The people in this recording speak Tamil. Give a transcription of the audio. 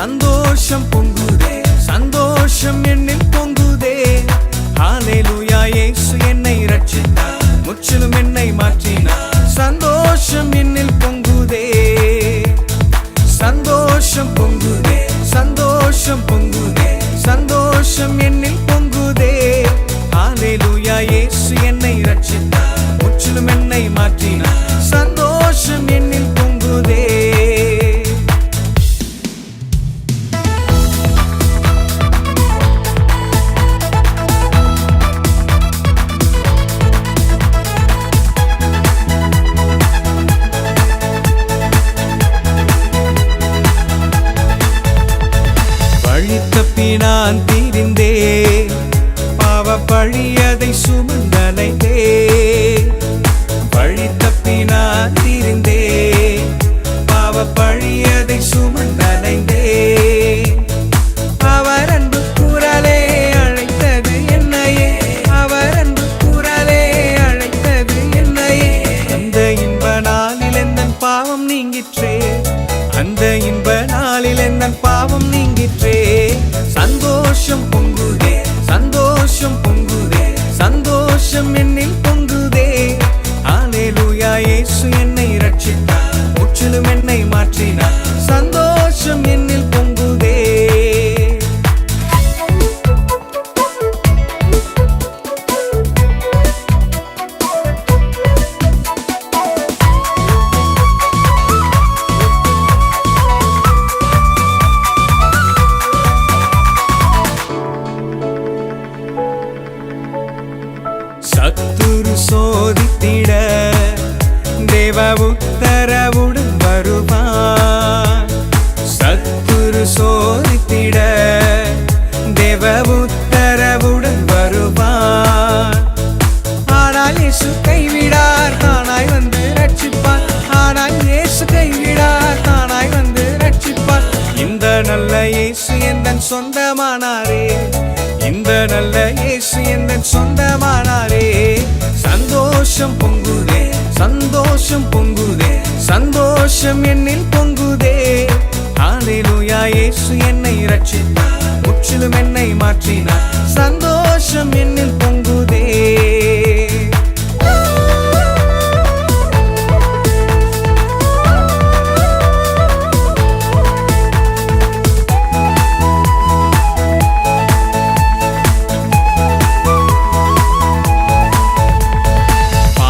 சந்தோஷம் பொங்குதே சந்தோஷம் என்னில் பொங்குதே. ஹாலேலூயா இயேசு என்னை ரட்சித்தார் முற்றிலும் என்னை மாற்றினார். சந்தோஷம் என்னில் பொங்குதே. சந்தோஷம் பொங்குதே சந்தோஷம் பொங்குதே. சந்தோஷம் என்னில் தப்பி நான் தீரிந்தே பாவ பழியதை சுமந்தலைந்தே வழி தப்பி நான் தீரிந்தே பாவ பழியதை சுமந்தலைந்தே அவர் அன்பு குரலே அழைத்தது என்னையே. அவர் அன்பு குரலே அழைத்தது என்னையே. அந்த இன்ப நாளில் எந்தன் பாவம் நீங்கிற்றே. அந்த இன்ப நாளில் எந்தன் பாவம் நீங்கிற்றே. சந்தோஷம் சோதித்திட தேவ உத்தரவுடன் வருவான் சத்துரு சோதித்திட தேவ உத்தரவுடன் வருவான் ஆனால் இயேசு கைவிடார் தானாய் வந்து ரட்சிப்பார் ஆனால் இயேசு கைவிடார் தானாய் வந்து ரட்சிப்பார் இந்த நல்ல இயேசு எந்தன் சொந்தமானாரே? இந்த நல்ல இயேசு எந்தன் சொந்த சந்தோஷம் பொங்குதே சந்தோஷம் பொங்குதே சந்தோஷம் என்னில் பொங்குதே. ஹalleluya இயேசு என்னை ரட்சித்தார் முற்றிலும் என்னை மாற்றினார்.